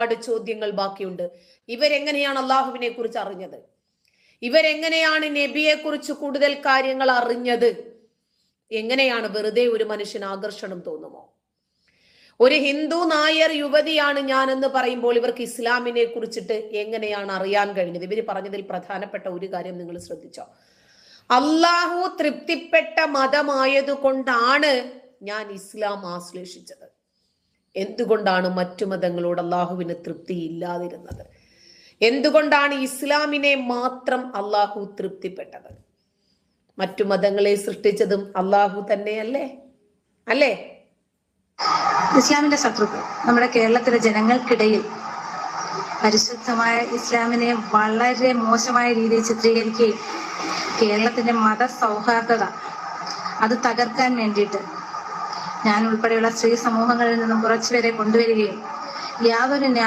ഒരുപാട് ചോദ്യങ്ങൾ ബാക്കിയുണ്ട്. ഇവരെങ്ങനെയാണ് അള്ളാഹുവിനെ കുറിച്ച് അറിഞ്ഞത്? ഇവരെങ്ങനെയാണ് നബിയെ കുറിച്ച് കൂടുതൽ കാര്യങ്ങൾ അറിഞ്ഞത്? എങ്ങനെയാണ് വെറുതെ ഒരു മനുഷ്യന് ആകർഷണം തോന്നുമോ? ഒരു ഹിന്ദു നായർ യുവതിയാണ് ഞാൻ എന്ന് പറയുമ്പോൾ ഇവർക്ക് ഇസ്ലാമിനെ കുറിച്ചിട്ട് എങ്ങനെയാണ് അറിയാൻ കഴിഞ്ഞത്? ഇവർ പറഞ്ഞതിൽ പ്രധാനപ്പെട്ട ഒരു കാര്യം നിങ്ങൾ ശ്രദ്ധിച്ചോ. അള്ളാഹു തൃപ്തിപ്പെട്ട മതമായത് കൊണ്ടാണ് ഞാൻ ഇസ്ലാം ആശ്ലേഷിച്ചത്. എന്തുകൊണ്ടാണ് മറ്റു മതങ്ങളോട് അള്ളാഹുവിന് തൃപ്തിയില്ലാതിരുന്നത്? എന്തുകൊണ്ടാണ് ഇസ്ലാമിനെ മാത്രം അള്ളാഹു തൃപ്തിപ്പെട്ടത്? മറ്റു മതങ്ങളെ സൃഷ്ടിച്ചതും അള്ളാഹു തന്നെയല്ലേ? അല്ലേ? ഇസ്ലാമിന്റെ ശത്രുക്കൾ നമ്മുടെ കേരളത്തിലെ ജനങ്ങൾക്കിടയിൽ പരിശുദ്ധമായ ഇസ്ലാമിനെ വളരെ മോശമായ രീതിയിൽ ചിത്രീകരിക്കുകയും കേരളത്തിന്റെ മത സൗഹാർദ്ദത അത് തകർക്കാൻ വേണ്ടിയിട്ട് ഞാൻ ഉൾപ്പെടെയുള്ള സ്ത്രീ സമൂഹങ്ങളിൽ നിന്നും കുറച്ചുപേരെ കൊണ്ടുവരികയും യാതൊരു ന്യായ